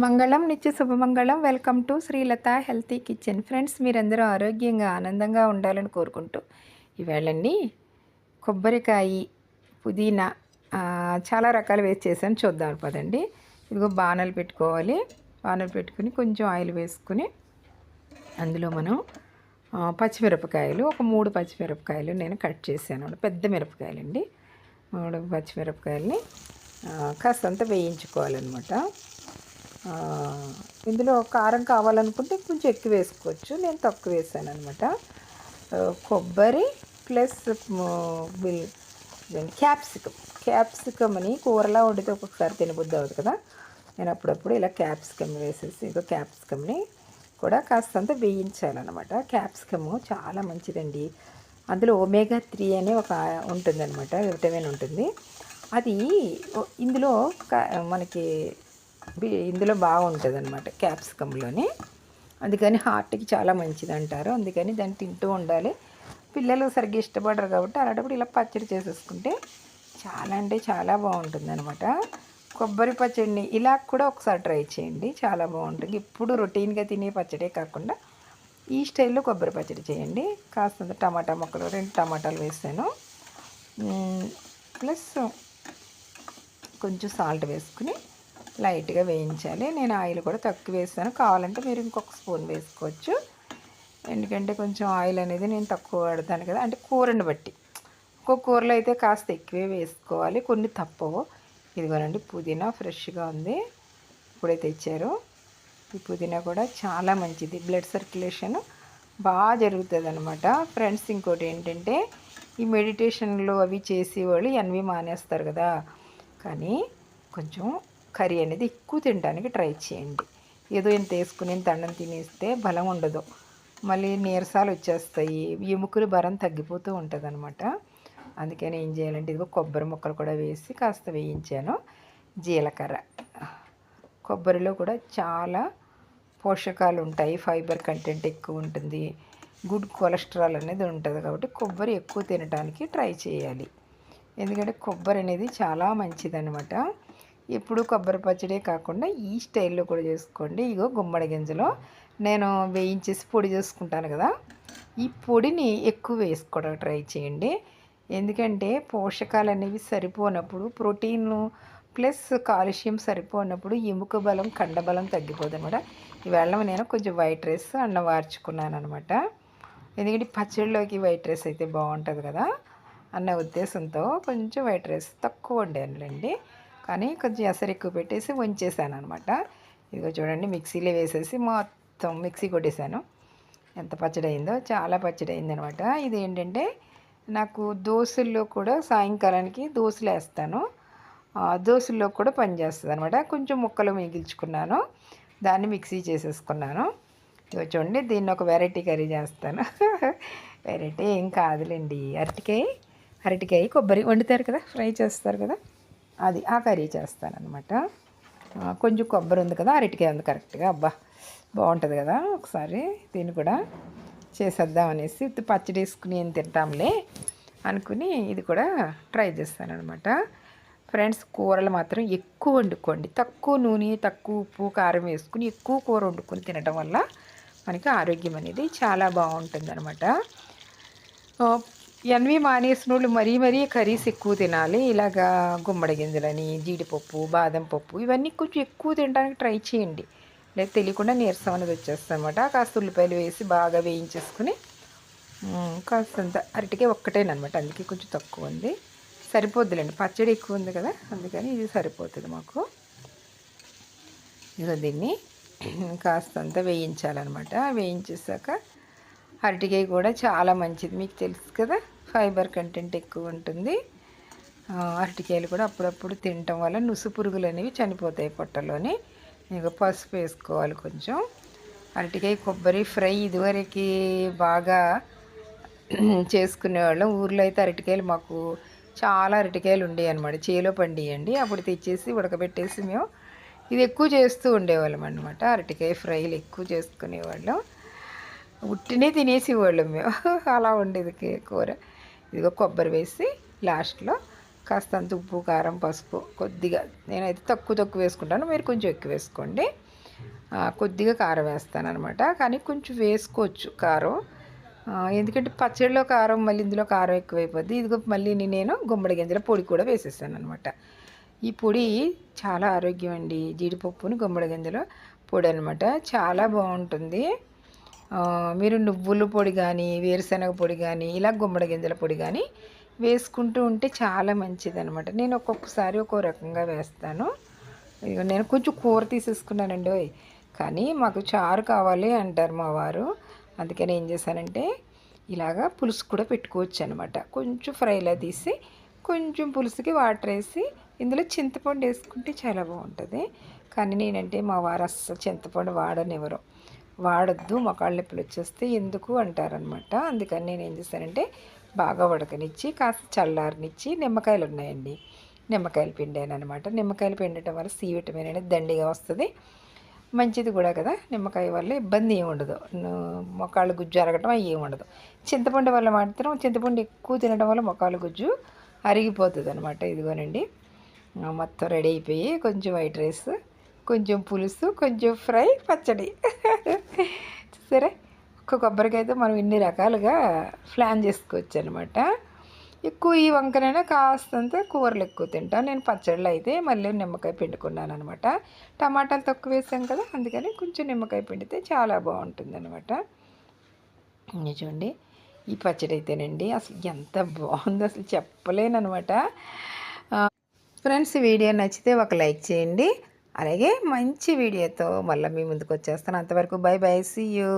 మంగళం నిత్య శుభమంగళం. Welcome to Srilatha healthy kitchen. Friends మీరందరూ ఆరోగ్యంగా ఆనందంగా ఉండాలని కోరుకుంటూ ఇవేళండి కొబ్బరికాయ పుదీనా చాలా రకాలు వేసి చేశాను. చూద్దాం పదండి. ఇదిగో బాణలు పెట్టుకోవాలి. బాణలు పెట్టుకుని కొంచెం ఆయిల్ వేసుకుని అందులో మనం పచ్చిమిరపకాయలు ఒక మూడు పచ్చిమిరపకాయలు నేను కట్ చేశాను. పెద్ద మిరపకాయలండి. మూడు పచ్చిమిరపకాయలని కాస్తంత వేయించుకోవాలన్నమాట. ఇందులో కారం కావాలనుకుంటే కొంచెం ఎక్కువ వేసుకోవచ్చు. నేను తక్కువ వేసాను అనమాట కొబ్బరి ప్లస్ బిల్ క్యాప్సికమ్ అని కూరలా వండితే ఒక్కొక్కసారి తినబుద్ధి అవుతుంది కదా. నేను అప్పుడప్పుడు ఇలా క్యాప్సికమ్ వేసేసి ఇంకో క్యాప్సికమ్ని కూడా కాస్తంత వేయించాలన్నమాట క్యాప్సికమ్ చాలా మంచిదండి. అందులో ఒమేగా త్రీ అనే ఒక ఉంటుందన్నమాట విటమిన్ ఉంటుంది. అది ఇందులో మనకి ఇందులో బాగుంటుంది అనమాట క్యాప్సికంలోని అందుకని హార్ట్కి చాలా మంచిది అంటారు అందుకని దాన్ని తింటూ ఉండాలి. పిల్లలు సరిగ్గా ఇష్టపడరు కాబట్టి అలాంటప్పుడు ఇలా పచ్చడి చేసేసుకుంటే చాలా అంటే చాలా బాగుంటుంది అనమాట కొబ్బరి పచ్చడిని ఇలా కూడా ఒకసారి ట్రై చేయండి. చాలా బాగుంటుంది. ఇప్పుడు రొటీన్గా తినే పచ్చడే కాకుండా ఈ స్టైల్లో కొబ్బరి పచ్చడి చేయండి. కాస్తంత టమాటా మొక్కలు రెండు టమాటాలు వేసాను. ప్లస్ కొంచెం సాల్ట్ వేసుకుని లైట్గా వేయించాలి. నేను ఆయిల్ కూడా తక్కువ వేస్తాను. కావాలంటే మీరు ఇంకొక స్పూన్ వేసుకోవచ్చు. ఎందుకంటే కొంచెం ఆయిల్ అనేది నేను తక్కువ వాడతాను కదా. అంటే కూరని బట్టి. ఒక్కొక్క కూరలో అయితే కాస్త ఎక్కువే వేసుకోవాలి. కొన్ని తప్పవు. ఇదిగోనండి పుదీనా ఫ్రెష్గా ఉంది. ఇప్పుడే తెచ్చారు. ఈ పుదీనా కూడా చాలా మంచిది. బ్లడ్ సర్క్యులేషన్ బాగా జరుగుతుంది అనమాట ఫ్రెండ్స్ ఇంకోటి ఏంటంటే ఈ మెడిటేషన్లు అవి చేసేవాళ్ళు ఎన్వి మానేస్తారు కదా. కానీ కొంచెం కర్రీ అనేది ఎక్కువ తినడానికి ట్రై చేయండి. ఏదో ఇంత వేసుకుని ఇంత అన్నం తినేస్తే బలం ఉండదు. మళ్ళీ నీరసాలు వచ్చేస్తాయి. ఎముకలు బరం తగ్గిపోతూ ఉంటుంది అనమాట అందుకని ఏం చేయాలంటే ఇదిగో కొబ్బరి ముక్కలు కూడా వేసి కాస్త వేయించాను. జీలకర్ర. కొబ్బరిలో కూడా చాలా పోషకాలు ఉంటాయి. ఫైబర్ కంటెంట్ ఎక్కువ ఉంటుంది. గుడ్ కొలెస్ట్రాల్ అనేది ఉంటుంది కాబట్టి కొబ్బరి ఎక్కువ తినడానికి ట్రై చేయాలి. ఎందుకంటే కొబ్బరి అనేది చాలా మంచిదనమాట ఎప్పుడు కొబ్బరి పచ్చడే కాకుండా ఈ స్టైల్లో కూడా చేసుకోండి. ఇగో గుమ్మడి గింజలో నేను వేయించేసి పొడి చేసుకుంటాను కదా ఈ పొడిని ఎక్కువ వేసుకోవడం ట్రై చేయండి. ఎందుకంటే పోషకాలు అనేవి సరిపోనప్పుడు ప్రోటీన్లు ప్లస్ కాల్షియం సరిపోనప్పుడు ఎముక బలం కండబలం తగ్గిపోతుంది అనమాట ఈవేళ నేను కొంచెం వైట్ రైస్ అన్నం వార్చుకున్నాను అనమాట ఎందుకంటే పచ్చడిలోకి వైట్ రైస్ అయితే బాగుంటుంది కదా అన్న ఉద్దేశంతో కొంచెం వైట్ రైస్ తక్కువ వండానులేండి. కానీ కొంచెం ఎసరు ఎక్కువ పెట్టేసి వంచేసాను అనమాట ఇదిగో చూడండి మిక్సీలో వేసేసి మొత్తం మిక్సీ కొట్టేశాను ఎంత పచ్చడి అయిందో చాలా పచ్చడి అయింది అనమాట ఇది ఏంటంటే నాకు దోశల్లో కూడా సాయంకాలానికి దోశలు వేస్తాను దోశల్లో కూడా పనిచేస్తుంది అనమాట కొంచెం ముక్కలు మిగిల్చుకున్నాను. దాన్ని మిక్సీ చేసేసుకున్నాను. ఇదిగో చూడండి దీన్ని ఒక వెరైటీ కర్రీ చేస్తాను. వెరైటీ ఏం కాదులేండి. అరటికాయ అరటికాయ కొబ్బరి వండుతారు కదా ఫ్రై చేస్తారు కదా. అది ఆ కర్రీ చేస్తానమాట కొంచెం కొబ్బరి ఉంది కదా అరటికాయ ఉంది కరెక్ట్గా. అబ్బా బాగుంటుంది కదా ఒకసారి దీన్ని కూడా చేసేద్దాం అనేసి పచ్చడి వేసుకుని ఏం తింటాంలే అనుకుని ఇది కూడా ట్రై చేస్తానమాట ఫ్రెండ్స్ కూరలు మాత్రం ఎక్కువ వండుకోండి. తక్కువ నూనె తక్కువ ఉప్పు కారం వేసుకుని ఎక్కువ కూర వండుకొని తినడం వల్ల మనకి ఆరోగ్యం అనేది చాలా బాగుంటుంది అనమాట ఎన్వి మానేసినోళ్ళు మరీ మరీ కర్రీస్ ఎక్కువ తినాలి. ఇలాగా గుమ్మడి గింజలని జీడిపప్పు బాదం పప్పు ఇవన్నీ కొంచెం ఎక్కువ తినడానికి ట్రై చేయండి. లేదా తెలియకుండా నీరసం అనేది వచ్చేస్తుంది అనమాట కాస్త ఉల్లిపాయలు వేసి బాగా వేయించేసుకుని కాస్తంత అరటికే ఒక్కటేనమాట అందుకే కొంచెం తక్కువ ఉంది. సరిపోద్దులేండి. పచ్చడి ఎక్కువ ఉంది కదా అందుకని ఇది సరిపోతుంది మాకు. ఇదో దీన్ని కాస్తంత వేయించాలన్నమాట. వేయించేసాక అరటికాయ కూడా చాలా మంచిది. మీకు తెలుసు కదా ఫైబర్ కంటెంట్ ఎక్కువ ఉంటుంది. అరటికాయలు కూడా అప్పుడప్పుడు తినటం వల్ల నుసు పురుగులు అనేవి చనిపోతాయి పొట్టలోని. ఇంకా పసుపు వేసుకోవాలి కొంచెం. అరటికాయ కొబ్బరి ఫ్రై ఇదివరకు బాగా చేసుకునేవాళ్ళం. ఊర్లో అయితే అరటికాయలు మాకు చాలా అరటికాయలు ఉండేవి అనమాట చేలో పండియండి. అప్పుడు తెచ్చేసి ఉడకబెట్టేసి మేము ఇది ఎక్కువ చేస్తూ ఉండేవాళ్ళం అనమాట అరటికాయ ఫ్రైలు ఎక్కువ చేసుకునేవాళ్ళం. ఉట్టినే తినేసేవాళ్ళం మేము. అలా ఉండేది కూర. ఇదిగో కొబ్బరి వేసి లాస్ట్లో కాస్తంత ఉప్పు కారం పసుపు కొద్దిగా నేనైతే తక్కువ తక్కువ వేసుకుంటాను. మీరు కొంచెం ఎక్కువ వేసుకోండి. కొద్దిగా కారం వేస్తాను అనమాట కానీ కొంచెం వేసుకోవచ్చు కారం. ఎందుకంటే పచ్చడిలో కారం మళ్ళీ ఇందులో కారం ఎక్కువైపోద్ది. ఇదిగో మళ్ళీ నేను గుమ్మడి గింజల పొడి కూడా వేసేసాను అనమాట ఈ పొడి చాలా ఆరోగ్యం అండి జీడిపప్పుని గుమ్మడి గింజల పొడి అనమాట చాలా బాగుంటుంది. మీరు నువ్వుల పొడి కానీ వేరుశనగ పొడి కానీ ఇలా గుమ్మడి గింజల పొడి కానీ వేసుకుంటూ ఉంటే చాలా మంచిది అనమాట నేను ఒక్కొక్కసారి ఒక్కో రకంగా వేస్తాను. ఇదిగో నేను కొంచెం కూర తీసేసుకున్నానండి ఓయ్. కానీ మాకు చారు కావాలి అంటారు మా వారు. అందుకని ఏం చేశానంటే ఇలాగా పులుసు కూడా పెట్టుకోవచ్చు అనమాట కొంచెం ఫ్రైలా తీసి కొంచెం పులుసుకి వాటర్ వేసి ఇందులో చింతపండు వేసుకుంటే చాలా బాగుంటుంది. కానీ నేనంటే మా వారు అస్సలు చింతపండు వాడనివ్వరు. వాడద్దు మొకాళ్ళ నొప్పులు వచ్చేస్తే ఎందుకు అంటారనమాట. అందుకని నేను ఏం చేశానంటే బాగా ఉడకనిచ్చి కాస్త చల్లారనిచ్చి నిమ్మకాయలు ఉన్నాయండి. నిమ్మకాయలు పిండాను అనమాట నిమ్మకాయలు పిండటం వల్ల సి విటమిన్ అనేది దండిగా వస్తుంది. మంచిది కూడా కదా నిమ్మకాయ వల్ల ఇబ్బంది ఏమి ఉండదు. మొక్కలు గుజ్జు అరగటం అవి ఏమి ఉండదు. చింతపండు వల్ల మాత్రం చింతపండు ఎక్కువ తినడం వల్ల మొక్కలు గుజ్జు అరిగిపోతుంది అనమాట ఇదిగోనండి మొత్తం రెడీ అయిపోయి కొంచెం వైట్ రైస్ కొంచెం పులుసు కొంచెం ఫ్రై పచ్చడి. సరే ఒక్క కొబ్బరికైతే మనం ఇన్ని రకాలుగా ప్లాన్ చేసుకోవచ్చు అనమాట ఎక్కువ ఈ వంకనైనా కాస్తంత కూరలు ఎక్కువ తింటాను నేను పచ్చళ్ళు అయితే మళ్ళీ నిమ్మకాయ పిండుకున్నాను అనమాట టమాటాలు తక్కువ వేసాం కదా అందుకని కొంచెం నిమ్మకాయ పిండితే చాలా బాగుంటుంది అనమాట చూడండి ఈ పచ్చడి అయితేనండి అసలు ఎంత బాగుందో అసలు చెప్పలేను అనమాట ఫ్రెండ్స్ వీడియో నచ్చితే ఒక లైక్ చేయండి. అలాగే మంచి వీడియోతో మళ్ళీ మీ ముందుకు వచ్చేస్తాను. అంతవరకు బై బై సీ యూ